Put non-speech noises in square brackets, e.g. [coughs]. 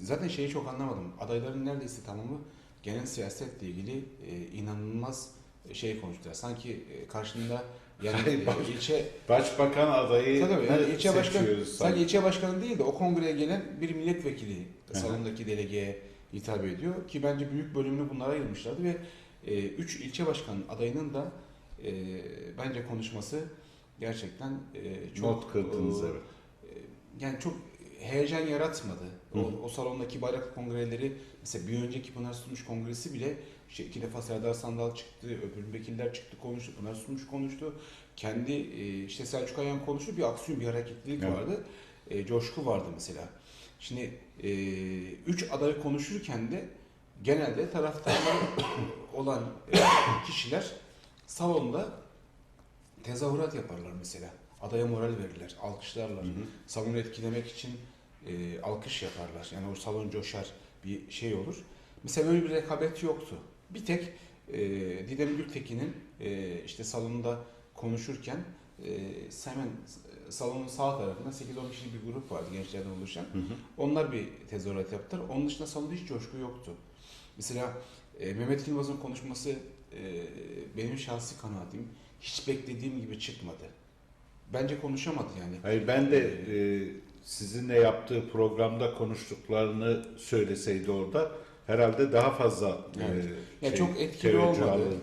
zaten şeyi çok anlamadım. Adayların neredeyse tamamı genel siyasetle ilgili e, inanılmaz şey konuştular. Sanki e, karşında yani bak- e, ilçe Başbakan adayı Tabii. Yani ilçe sadece sanki. ilçe başkanı değil de o kongreye gelen bir milletvekili salondaki delegeye hitap ediyor. Ki bence büyük bölümünü bunlara ayırmışlardı ve e, üç ilçe başkanı adayının da e, bence konuşması gerçekten e, çok Not kırdınız e, evet. yani çok heyecan yaratmadı. O, Hı. o salondaki bayrak kongreleri mesela bir önceki Pınar Sunmuş kongresi bile işte iki defa Serdar Sandal çıktı, öbür vekiller çıktı konuştu, Pınar Sunmuş konuştu. Kendi e, işte Selçuk Ayan konuştu, bir aksiyon, bir hareketlilik Evet. vardı. E, coşku vardı mesela. Şimdi e, üç aday konuşurken de genelde taraftarlar [coughs] olan e, kişiler salonda tezahürat yaparlar mesela. Adaya moral verirler, alkışlarlar Hı hı. salonu etkilemek için e, alkış yaparlar. Yani o salon coşar bir şey olur. Mesela böyle bir rekabet yoktu. Bir tek e, Didem Gültekin'in e, işte salonda konuşurken e, hemen salonun sağ tarafında 8-10 kişilik bir grup vardı gençlerden oluşan. Hı hı. Onlar bir tezahürat yaptılar. Onun dışında salonda hiç coşku yoktu. Mesela e, Mehmet Yılmaz'ın konuşması e, benim şahsi kanaatim hiç beklediğim gibi çıkmadı. Bence konuşamadı yani. Hayır ben de e, sizinle yaptığı programda konuştuklarını söyleseydi orada herhalde daha fazla Evet. e, Ya çok etkili olmadı. alırdı.